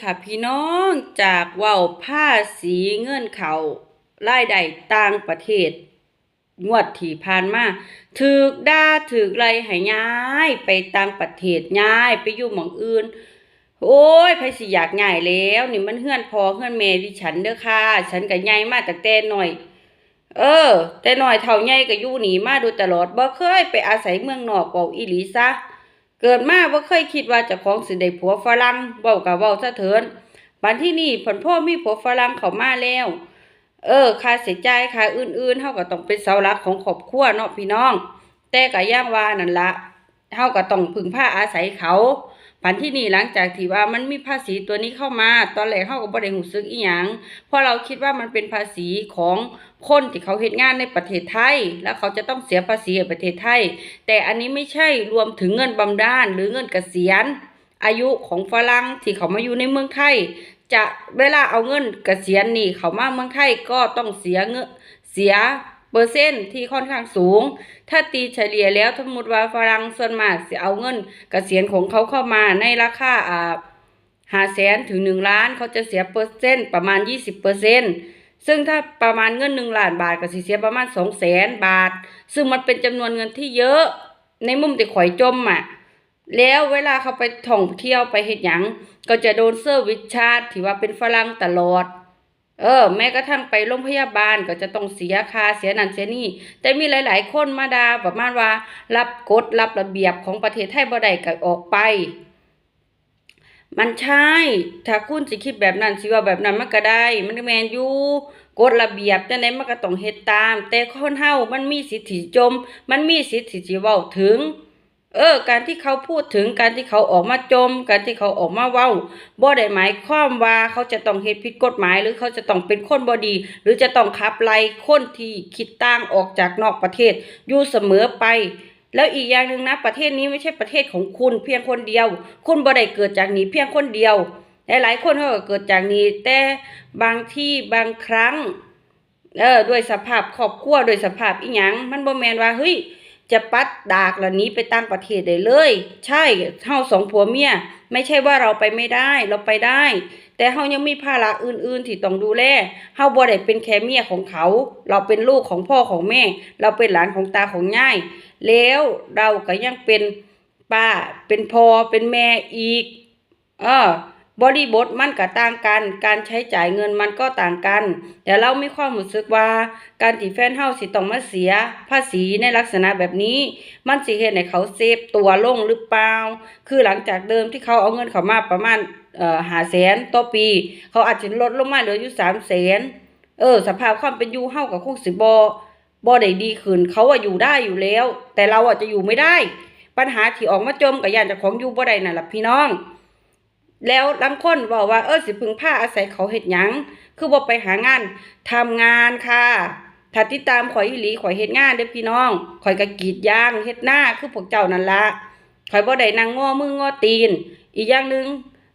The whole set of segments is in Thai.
ค่ะพี่น้องจากว้าวภาษีเงินเขารายได้ต่างประเทศ งวดที่ผ่านมาถูกด่าถูกไล่ให้ย้ายไปต่างประเทศย้ายไปอยู่หมองอื่น โอ้ยไผสิอยากย้ายแล้ว นี่มันเฮือนพ่อเฮือนแม่ดิฉันเด้อค่ะ ฉันก็ย้ายมาตั้งแต่น้อย เออ แต่น้อยเท่าใหญ่ก็อยู่หนีมาโดยตลอดบ่เคยไปอาศัยเมืองนอกเว้าอีหลีซะ เกิดมาบ่เคยคิดว่าจะของสิได้ผัวฝรั่งเว้าก็เว้าซะเถินบัดที่นี่ผลพ่อมีผัวฝรั่งเข้ามาแล้ว เออค่าเสียใจค่าอื่นๆเฮาก็ต้องเป็นเสาหลักของครอบครัวเนาะพี่น้อง แต่ก็อย่างว่านั่นละเฮาก็ต้องพึ่งพาอาศัยเขา ปันที่นี่หลังจากที่ว่ามันมีภาษีตัวนี้เข้ามา ตอนแรกเฮาก็บ่ได้รู้สึกอีหยังเพราะเราคิดว่ามันเป็นภาษีของคนที่เขาเฮ็ดงานในประเทศไทย แล้วเขาจะต้องเสียภาษีให้ประเทศไทย แต่อันนี้ไม่ใช่รวมถึงเงินบำนาญหรือเงินเกษียณ อายุของฝรั่งที่เขามาอยู่ในเมืองไทย จะเวลาเอาเงินเกษียณนี่เขามาเมืองไทยก็ต้องเสียเงินเสีย เปอร์เซ็นต์ที่ค่อนข้างสูง ถ้าตีเฉลี่ยแล้วสมมติว่าฝรั่งส่วนมากจะเอาเงินกเกษียณของเขาเข้ามาในราคาอ่าห้าแสนถึงหนึ่งล้านเขาจะเสียเปอร์เซ็นต์ประมาณยี่สิบเปอร์เซ็นต์ซึ่งถ้าประมาณเงินหนึ่งล้านบาทก็สิเสียประมาณสองแสนบาท ซึ่งมันเป็นจำนวนเงินที่เยอะ ในมุมที่ข่อยจมอะแล้วเวลาเขาไปท่องเที่ยวไปเฮ็ดหยังก็จะโดนเซอร์วิสชาร์ที่ว่าเป็นฝรั่งตลอด เออ แม้กระทั่งไปโรงพยาบาลก็จะต้องเสียค่าเสียนั่นเสียนี่ แต่มีหลาย ๆ คนมาดาประมาณว่า รับกฎรับระเบียบของประเทศไทยบ่ได้ก็ออกไป มันใช่ ถ้าคุณสิคิดแบบนั้นสิว่าแบบนั้นมันก็ได้ มันแมนอยู่กฎระเบียบจังได๋มันก็ต้องเฮ็ดตาม แต่คนเฮามันมีสิทธิจม มันมีสิทธิสิเว้าถึง เออ การที่เขาพูดถึงการที่เขาออกมาจม การที่เขาออกมาเว้าบ่ได้หมายความว่าเขาจะต้องเฮ็ดผิดกฎหมาย หรือเขาจะต้องเป็นคนบ่ดี หรือจะต้องขับไล่คนที่คิดต่างออกจากนอกประเทศอยู่เสมอไปแล้วอีกอย่างหนึ่งนะประเทศนี้ไม่ใช่ประเทศของคุณเพียงคนเดียว คุณบ่ได้เกิดจากนี้เพียงคนเดียวหลายๆคนเขาก็เกิดจากนี้แต่บางที่บางครั้งเออด้วยสภาพครอบครัวด้วยสภาพอีหยังมันบ่แมนว่าเฮ้ย จะปัดดากแล้วหนี้ไปต่างประเทศได้เลย ใช่เฮาสองผัวเมียไม่ใช่ว่าเราไปไม่ได้เราไปได้ แต่เฮายังมีภาระอื่นๆ ที่ต้องดูแลเฮาบ่ได้เป็นแค่เมียของเขา เราเป็นลูกของพ่อของแม่ เราเป็นหลานของตาของยายแล้วเราก็ยังเป็นป้าเป็นพ่อเป็นแม่อีก เออ บริบทมันก็ต่างกัน การใช้จ่ายเงินมันก็ต่างกัน แต่เรามีความรู้สึกว่า การที่แฟนเฮาสิต้องมาเสีย ภาษีในลักษณะแบบนี้ มันสิเฮ็ดให้เขาเซฟตัวลงหรือเปล่า คือหลังจากเดิมที่เขาเอาเงินเขามาประมาณเอ่อ500,000ต่อปี เขาอาจจะลดลงมาเหลืออยู่300,000เออสภาพความเป็นอยู่เฮาก็คงสิบ่บ่ได้ดีขึ้นเขาอะอยู่ได้อยู่แล้ว แต่เราอะจะอยู่ไม่ได้ ปัญหาที่ออกมาจมกับยานจ้าของอยู่บ่ได้นั่นล่ะพี่น้อง แล้วลางคนบอกว่าเออสิพึงผ้าอาศัยเขาเฮ็ดหยัง คือบ่ไปหางานทำงานค่ะถ้าติดตามข่อยอีหลีข่อยเฮ็ดงานเด้อพี่น้องข่อยก็กรีดยางเฮ็ดหน้าคือพวกเจ้านั่นละข่อยบ่ได้นั่งง้อมือง้อตีน อีกอย่างหนึง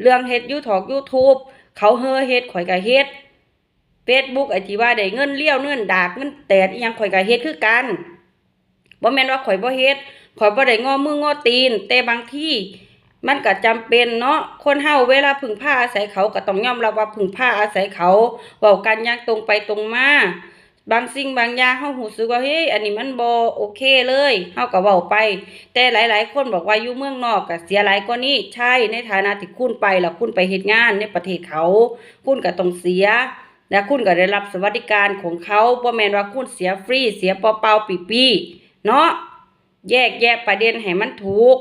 เรื่องเฮ็ด YouTube YouTube เขาเฮอเฮ็ดข่อยก็เฮ็ด Facebook ไอ้ที่ว่าได้เงินเลี้ยวเงินดากเงินแตดอีหยังข่อยก็เฮ็ดคือกันบ่แม่นว่าข่อยบ่เฮ็ดข่อยบ่ได้ง้อมือง้อตีน แต่บางที่ มันก็จำเป็นเนาะคนเฮาเวลาพึ่งพาอาศัยเขาก็ต้องยอมรับว่าพึ่งพาอาศัยเขาเว้ากันอย่างตรงไปตรงมาบางสิ่งบางอย่างเฮารู้สึกว่าเฮ้ยอันนี้มันบ่โอเคเลยเฮาก็เว้าไป แต่หลาย ๆ คนบอกว่าอยู่เมืองนอกก็เสียหลายกว่านี้ใช่ในฐานะที่คุณไปแล้วคุณไปเฮ็ดงานในประเทศเขา คุณก็ต้องเสียและคุณก็ได้รับสวัสดิการของเขาบ่แม่นว่าคุณเสียฟรีเสียเปล่าๆปีๆเนาะแยกแยะประเด็นให้มันถูก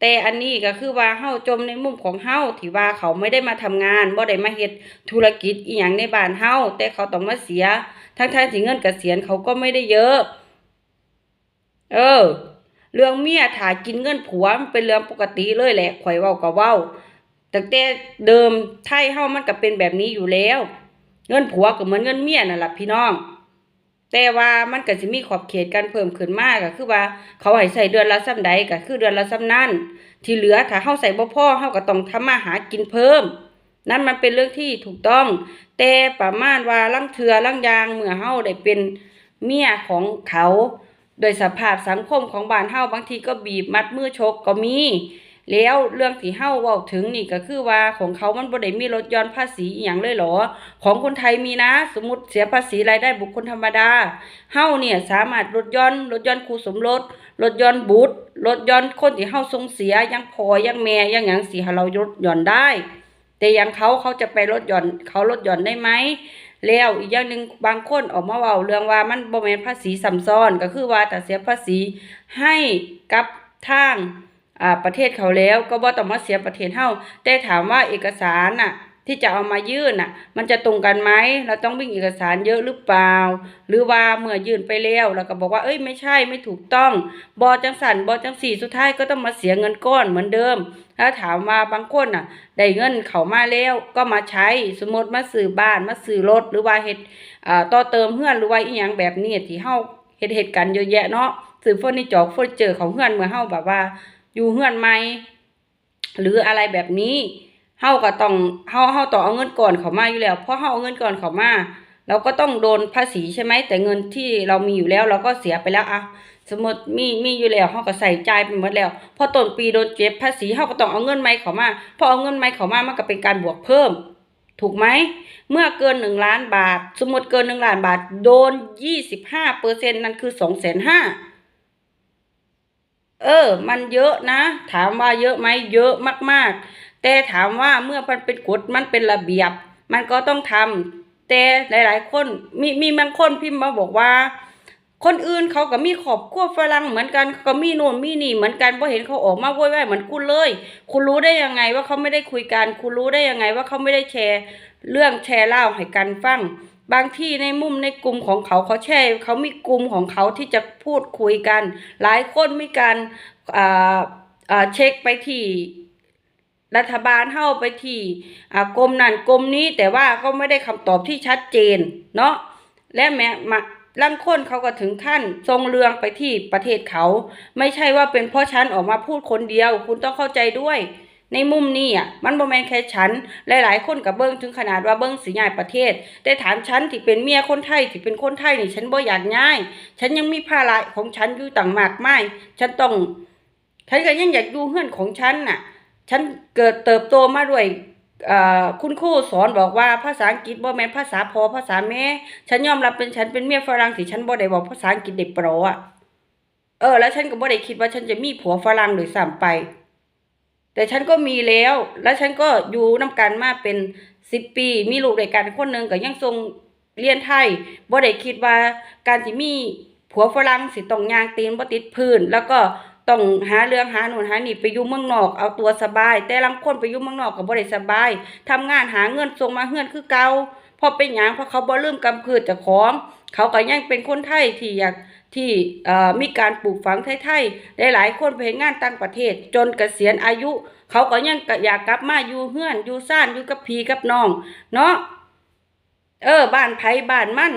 แต่อันนี้ก็คือว่าเฮาจมในมุมของเฮาที่ว่าเขาไม่ได้มาทำงานบ่ได้มาเฮ็ดธุรกิจอีหยังในบ้านเฮาแต่เขาต้องมาเสีย ทั้งๆที่เงินเกษียณเขาก็ไม่ได้เยอะ เออ เรื่องเมียถ่ากินเงินผัวมันเป็นเรื่องปกติเลยแหละข่อยเว้าก็เว้าตั้งแต่เดิมไทยเฮามันก็เป็นแบบนี้อยู่แล้ว เงินผัวก็เหมือนเงินเมียนั่นล่ะพี่น้อง แต่ว่ามันก็สิมีขอบเขตการเพิ่มขึ้นมาก็คือว่าเขาให้ใช้เดือนละส่ำใดก็คือเดือนละส่ำนั้นที่เหลือถ้าเฮาใส่บ่พ่อเฮาก็ต้องทำมาหากินเพิ่ม นั่นมันเป็นเรื่องที่ถูกต้อง แต่ประมาณว่าลังเทือลังยางเมื่อเฮาได้เป็นเมียของเขา โดยสภาพสังคมของบ้านเฮาบางทีก็บีบมัดมือชกก็มี แล้วเรื่องที่เฮาเว้าถึงนี่ก็คือว่าของเขามันบ่ได้มีลดย่อนภาษีอีหยังเลยเหรอ ของคนไทยมีนะ สมมติเสียภาษีรายได้บุคคลธรรมดาเฮาเนี่ยสามารถลดย่อนลดย่อนคู่สมรสลดย่อนบุตรลดย่อนคนที่เฮาส่งเสียยังพอยังแม่ยังหยังสิให้เราลดย่อนได้ แต่ยังเขาเขาจะไปลดย่อนเขาลดย่อนได้ไหมแล้วอีกอย่างหนึ่งบางคนออกมาเว้าเรื่องว่ามันบ่แม่นภาษีซ้ำซ้อนก็คือว่าแต่เสียภาษีให้กับทาง ประเทศเขาแล้วก็บ่ต้องมาเสียประเทศเฮาแต่ถามว่าเอกสารน่ะที่จะเอามายื่นน่ะ มันจะตรงกันไหมเราต้องวิ่งเอกสารเยอะหรือเปล่า หรือว่าเมื่อยื่นไปแล้วแล้วก็บอกว่าเอ้ยไม่ใช่ไม่ถูกต้อง บอจังสันบอจังสี่สุดท้ายก็ต้องมาเสียเงินก้อนเหมือนเดิม ถ้าถามว่าบางคนน่ะ ได้เงินเขามาแล้วก็มาใช้สมมติมาซื้อบ้านมาซื้อรถหรือว่าเฮ็ดอ่าต่อเติมเฮือนหรือว่าอีหยังแบบนี้ที่เฮาเฮ็ดเฮ็ดกันเยอะแยะเนาะซื้อเฟอร์นิเจอร์เฟอร์นิเจอร์ของเฮือนเมื่อเฮาแบบว่า อยู่เฮือนใหม่หรืออะไรแบบนี้เฮาก็ต้องเฮาเฮาต้องเอาเงินก่อนเขามาอยู่แล้ว เพราะเฮาเอาเงินก่อนเขามาเราก็ต้องโดนภาษีใช่ไหมแต่เงินที่เรามีอยู่แล้วเราก็เสียไปแล้วอะสมมติมีมีอยู่แล้วเฮาก็ใส่ใจไปหมดแล้ว พอต้นปีโดนเก็บภาษีเฮาก็ต้องเอาเงินใหม่เขามาพอเอาเงินใหม่เขามามันก็เป็นการบวกเพิ่ม ถูกไหมเมื่อเกินหนึ่งล้านบาท สมมติเกินหนึ่งล้านบาท โดนยี่สิบห้าเปอร์เซ็นต์นั่นคือสองแสนห้า เออ มันเยอะนะ ถามว่าเยอะไหมเยอะมากๆ แต่ถามว่าเมื่อมันเป็นกฎมันเป็นระเบียบ มันก็ต้องทำแต่หลาย ๆ คนมีมีบางคนพิมพ์มาบอกว่า คนอื่นเขาก็มีครอบครัวฝรั่งเหมือนกันก็มีโน่นมีนี่เหมือนกันพอเห็นเขาออกมาโวยวายเหมือนคุณเลย คุณรู้ได้ยังไงว่าเขาไม่ได้คุยกัน คุณรู้ได้ยังไงว่าเขาไม่ได้แชร์ เรื่องแชร์เล่าให้กันฟัง บางที่ในมุมในกลุ่มของเขาเขาแชร์เขามีกลุ่มของเขาที่จะพูดคุยกัน หลายคนมีการอ่าอ่าเช็คไปที่รัฐบาลเข้าไปที่กรมนั่นกรมนี้แต่ว่าก็ไม่ได้คำตอบที่ชัดเจนเนาะและแม้มาลังคนเขาก็ถึงขั้นทรงเรืองไปที่ประเทศเขา ไม่ใช่ว่าเป็นเพราะฉันออกมาพูดคนเดียว คุณต้องเข้าใจด้วย ในมุมนี้อะมันบ่แม่นแค่ฉัน หลายๆ คนกับเบิ้งถึงขนาดว่าเบิ้งสิย้ายประเทศ แต่ถามฉันที่เป็นเมียคนไทยที่เป็นคนไทยนี่ฉันบ่อยากย้าย ฉันยังมีภาระของฉันอยู่ต่างมากมายฉันต้อง ฉันก็ยังอยากอยู่เฮือนของฉันน่ะ ฉันเกิดเติบโตมาด้วยคุณครูสอนบอกว่าภาษาอังกฤษบ่แม่นภาษาพอภาษาแม่ฉันยอมรับเป็นฉันเป็นเมียฝรั่งที่ฉันบ่ได้บอกภาษาอังกฤษได้โปรอะเออแล้วฉันก็บ่ได้คิดว่าฉันจะมีผัวฝรั่งโดยซ้ำไป แต่ฉันก็มีแล้ว แล้วฉันก็อยู่นํกันมาเป็นสิบปี มีลูกด้วยกันคนหนึ่งก็ยังทรงเรียนไทยบ่ได้คิดว่าการที่มีผัวฝรั่งสิต้องยางตีนบ่ติดพื้น แล้วก็ต้องหาเรื่องหาโน่นหาหนีไปอยู่เมืองนอกเอาตัวสบาย แต่ลางคนไปอยู่เมืองนอกก็บ่ได้สบายทำงานหาเงินส่งมาเฮือนคือเก่าพราะเป็นหยังเพราะเขาบ่ลืมกำพืชจ้าของ เขาก็ยังเป็นคนไทยที่อยาก ที่มีการปลูกฝังไทยๆหลายๆคนไปเฮ็ดงานต่างประเทศ จนเกษียณอายุ เขาก็ยังอยากกลับมาอยู่เฮือนอยู่ซ่านอยู่กับพีกับน้อง เนาะเออบ้านไผบ้านมั่น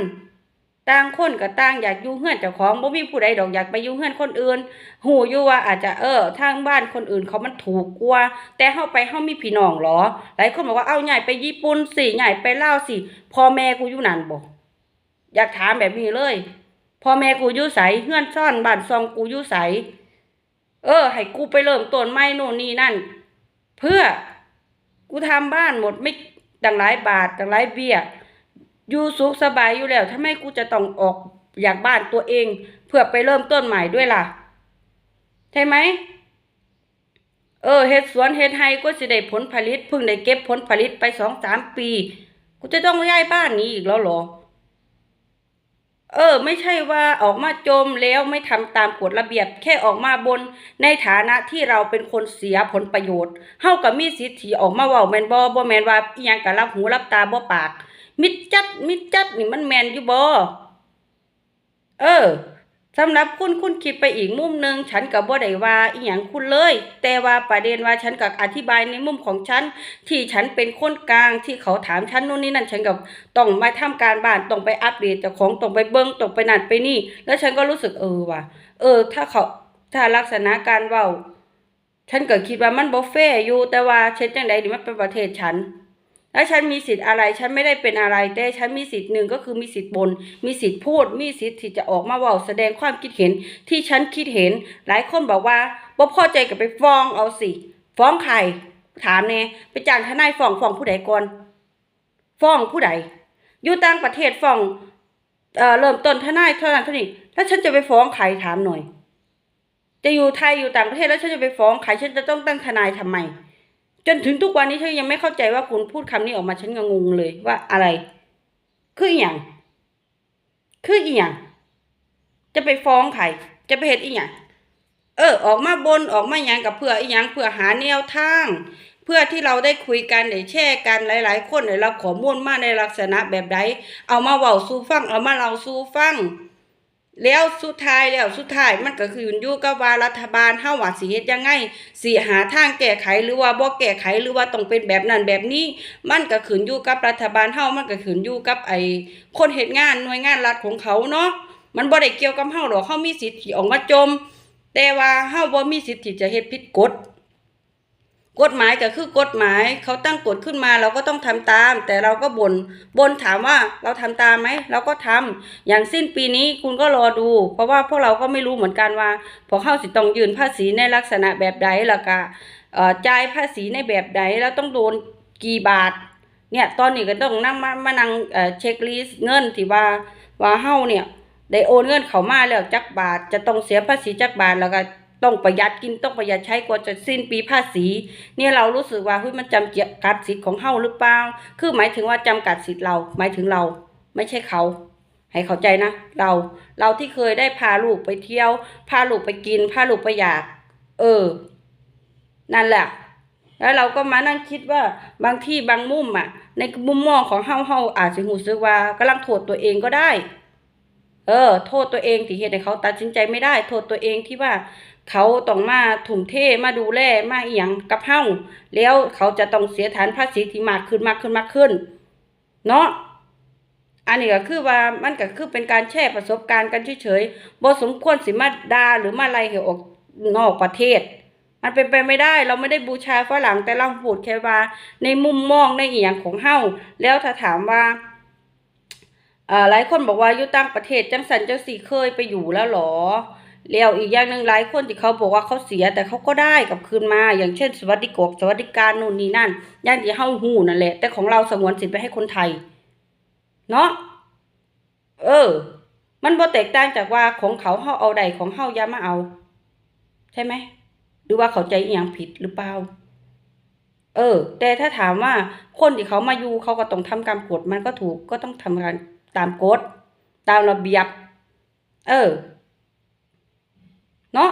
ต่างคนก็ต่างอยากอยู่เฮือนเจ้าของบ่มีผู้ใดดอกอยากไปอยู่เฮือนคนอื่น หูอยู่ว่าอาจจะเออทางบ้านคนอื่นเขามันถูกกว่า แต่เฮาไปเฮามีพี่น้องเหรอ หลายคนบอกว่าเอาใหญ่ไปญี่ปุ่นสิใหญ่ไปลาวสิพ่อแม่กูอยู่นั่นบ่อยากถามแบบนี้เลย พ่อแม่กูยู่ไสเฮือนซ่อนบ้านซองกูยู่ไสเออ ให้กูไปเริ่มต้นใหม่โน่นนี่นั่น เพื่อกูทำบ้านหมดไม่ดังหลายบาทดังหลายเบี้ยอยู่สุขสบายอยู่แล้วทำไมกูจะต้องออกอยากบ้านตัวเอง เพื่อไปเริ่มต้นใหม่ด้วยล่ะ ใช่ไหมเออเฮ็ดสวนเฮ็ดไร่ก็สิได้ผลผลิตเพิ่งได้เก็บผลผลิตไปสองสามปี กูจะต้องย้ายบ้านนี้อีกแล้วหรอ เออ ไม่ใช่ว่าออกมาจมแล้วไม่ทำตามกฎระเบียบ แค่ออกมาบน ในฐานะที่เราเป็นคนเสียผลประโยชน์เฮากับมีสิทธิออกมาเว้าแมนบอบ่แมนว่าอีหยังก็รับหูรับตาบ่ปาก มิดจัดมิดจัดนี่มันแมนอยู่บ่เออ สำหรับคุณคุณคิดไปอีกมุมหนึ่งฉันก็บ่ได้ว่าอีหยังคุณเลย แต่ว่าประเด็นว่าฉันก็อธิบายในมุมของฉัน ที่ฉันเป็นคนกลางที่เขาถามฉันนู่นนี่นั่นฉันก็ต้องมาทำการบ้านต้องไปอัปเดตเจ้าของต้องไปเบิ่งต้องไปนั่นไปนี่ แล้วฉันก็รู้สึกเออว่ะเออ ถ้าเขาถ้าลักษณะการเว้า ฉันก็คิดว่ามันบ่แฟร์อยู่แต่ว่าเช็ดจังใดนี่มันเป็นประเทศฉัน แล้วฉันมีสิทธิ์อะไร ฉันไม่ได้เป็นอะไร แต่ฉันมีสิทธิ์หนึ่งก็คือมีสิทธิ์บน มีสิทธิ์พูด มีสิทธิ์ที่จะออกมาว้าแสดงความคิดเห็น ที่ฉันคิดเห็น หลายคนบอกว่าบ่พอใจก็ไปฟ้องเอาสิ ฟ้องใคร ถามแน่ไปจ้างทนายฟ้องฟ้องผู้ใดก่อน ฟ้องผู้ใด อยู่ต่างประเทศฟ้อง เอ่อ เริ่มต้นทนายเท่านั้นเท่านี้ แล้วฉันจะไปฟ้องใครถามหน่อย จะอยู่ไทยอยู่ต่างประเทศแล้วฉันจะไปฟ้องใคร ฉันจะต้องตั้งทนายทำไม จนถึงทุกวันนี้ฉันยังไม่เข้าใจว่าคุณพูดคำนี้ออกมาฉันงงเลยว่าอะไร คืออีหยังคืออีหยังจะไปฟ้องใครจะไปเฮ็ดอีหยังเออ ออกมาบนออกมาหยังกับเพื่ออีหยังเพื่อหาแนวทาง เพื่อที่เราได้คุยกันได้แชร์กันหลาย ๆ คนได้รับข้อมูลมาในลักษณะแบบใดเอามาเว้าสู่ฟังเอามาเล่าสู่ฟัง แล้วสุดท้ายแล้วสุดท้ายมันก็คืออยู่กับว่ารัฐบาลเฮาว่าสิเฮ็ดยังไงสิหาทางแก้ไขหรือว่าบ่แก้ไขหรือว่าต้องเป็นแบบนั้นแบบนี้ มันก็ขึ้นอยู่กับรัฐบาลเฮามันก็ขึ้นอยู่กับไอ้คนเฮ็ดงานหน่วยงานรัฐของเขาเนาะมันบ่ได้เกี่ยวกับเฮาหรอกเฮามีสิทธิ์ที่ออกมาจม แต่ว่าเฮาบ่มีสิทธิ์ที่จะเฮ็ดผิดกฎ กฎหมายก็คือกฎหมายเขาตั้งกฎขึ้นมาเราก็ต้องทำตาม แต่เราก็บน่นบ่นถามว่าเราทำตามไหมเราก็ทำอย่างสิ้นปีนี้คุณก็รอดู เพราะว่าพวกเราก็ไม่รู้เหมือนกันว่า พอเข้าสิต้องยื่นภาษีในลักษณะแบบใดแล้วก็จ่ายภาษีในแบบใดแล้วต้องโดนกี่บาทเนี่ยตอนนี้ก็ต้องนั่งมามานั่งเช็คลิสต์เงินที่ว่าว่าเฮาเนี่ยได้โอนเงินเขามาแล้วจักบาทจะต้องเสียภาษีจักบาทแล้วก็ ต้องประหยัดกินต้องประหยัดใช้กว่าจะสิ้นปีภาษี เนี่ยเรารู้สึกว่าเฮ้ยมันจำกัดสิทธิ์ของเฮาหรือเปล่าคือหมายถึงว่าจำกัดสิทธิ์เรา หมายถึงเรา ไม่ใช่เขา ให้เข้าใจนะ เรา เราที่เคยได้พาลูกไปเที่ยว พาลูกไปกิน พาลูกไปอยาก เออ นั่นแหละแล้วเราก็มานั่งคิดว่าบางที่บางมุมอะ ในมุมมองของเฮาเฮาอาจจะหูซึกว่ากำลังโทษตัวเองก็ได้ เออ โทษตัวเองที่เหตุให้เขาตัดสินใจไม่ได้ โทษตัวเองที่ว่า เขาต้องมาถุ่มเทมาดูแลมาอีหยังกับเฮาแล้วเขาจะต้องเสียฐานภาษีที่มากขึ้นมากขึ้นมากขึ้น เนาะอันนี้ก็คือว่ามันก็คือเป็นการแชร์ประสบการณ์กันเฉยๆบ่สมควรสิมาดาหรือมาไล่ให้ออกนอกประเทศ มันเป็นไปไม่ได้เราไม่ได้บูชาฝรั่งแต่เราพูดแค่ว่า ในมุมมองในอีหยังของเฮาแล้วถ้าถามว่าอ่อหลายคนบอกว่าอยู่ต่างประเทศจังสันจังสีเคยไปอยู่แล้วหรอ แล้วอีกอย่างหนึ่งหลายคนที่เขาบอกว่าเขาเสียแต่เขาก็ได้กลับคืนมา อย่างเช่น สวัสดิกกสวัสดิการนู่นนี่นั่นย่างที่เฮาหูนั่นแหละ แต่ของเราสงวนสิทธิ์ไปให้คนไทย เนาะเออ มันบ่แตกต่างจากว่าของเขาเฮาเอาใดของเฮาอย่ามาเอา ใช่ไหมหรือว่าเขาใจอีหยังผิดหรือเปล่าเออ แต่ถ้าถามว่าคนที่เขามาอยู่เขาก็ต้องทำตามกฎมันก็ถูกก็ต้องทำการตามกฎตามระเบียบ เออ เนาะ